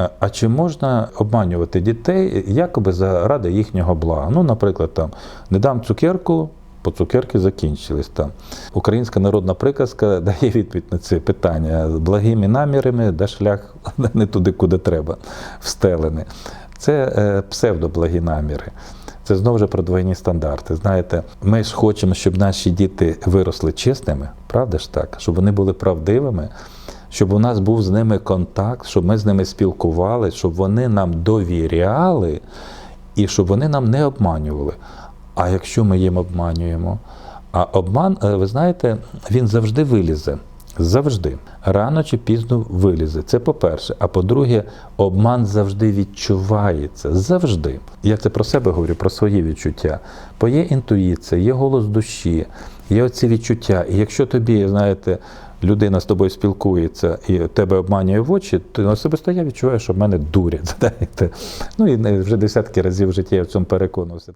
А- А чи можна обманювати дітей якоби заради їхнього блага? Ну, наприклад, там не дам цукерку, по цукерки закінчились там. Українська народна приказка дає відповідь на це питання. з Благими намірами, де шлях не туди, куди треба, встелений. Це е, псевдоблагі наміри. Це знову ж про двойні стандарти. Знаєте, ми ж хочемо, щоб наші діти виросли чесними, правда ж так? Щоб вони були правдивими, щоб у нас був з ними контакт, щоб ми з ними спілкувалися, щоб вони нам довіряли і щоб вони нам не обманювали. А якщо ми їм обманюємо, а обман, е, ви знаєте, він завжди вилізе. Завжди. Рано чи пізно вилізе. Це по-перше. А по-друге, обман завжди відчувається. Завжди. Я це про себе говорю, про свої відчуття. Бо є інтуїція, є голос душі, є оці відчуття. І якщо тобі, знаєте, людина з тобою спілкується і тебе обманює в очі, то особисто я відчуваю, що в мене дурять. Ну і вже десятки разів в житті я в цьому переконався.